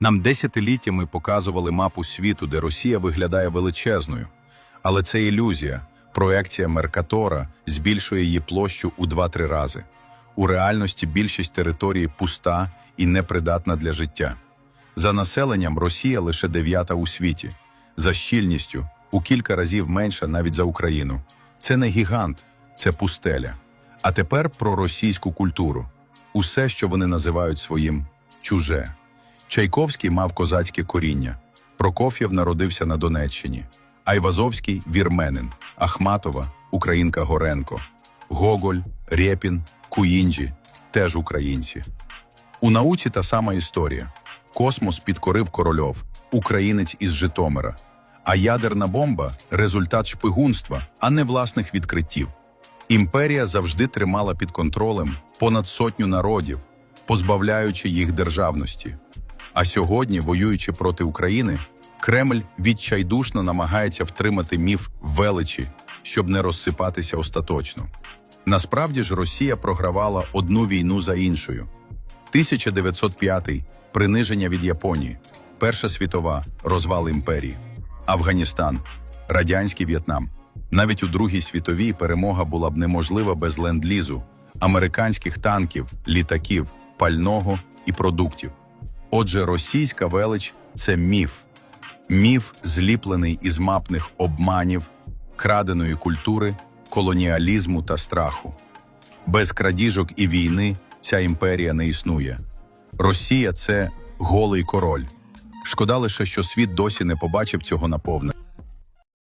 Нам десятиліттями показували мапу світу, де Росія виглядає величезною. Але це ілюзія. Проекція Меркатора збільшує її площу у 2-3 рази. У реальності більшість території пуста і непридатна для життя. За населенням Росія лише дев'ята у світі, за щільністю у кілька разів менша навіть за Україну. Це не гігант, це пустеля. А тепер про російську культуру. Усе, що вони називають своїм чуже. Чайковський мав козацьке коріння. Прокоф'єв народився на Донеччині. Айвазовський вірменин, Ахматова, українка Горенко, Гоголь, Рєпін, Куінджі теж українці. У науці та сама історія. Космос підкорив корольов, українець із Житомира. А ядерна бомба результат шпигунства, а не власних відкриттів. Імперія завжди тримала під контролем понад сотню народів, позбавляючи їх державності. А сьогодні, воюючи проти України, Кремль відчайдушно намагається втримати міф величі, щоб не розсипатися остаточно. Насправді ж Росія програвала одну війну за іншою. 1905 – приниження від Японії, Перша світова розвал імперії, Афганістан, радянський В'єтнам. Навіть у Другій світовій перемога була б неможлива без ленд-лізу, американських танків, літаків, пального і продуктів. Отже, російська велич це міф. Міф, зліплений із мапних обманів, краденої культури, колоніалізму та страху. Без крадіжок і війни ця імперія не існує. Росія це голий король. Шкода лише, що світ досі не побачив цього наповне.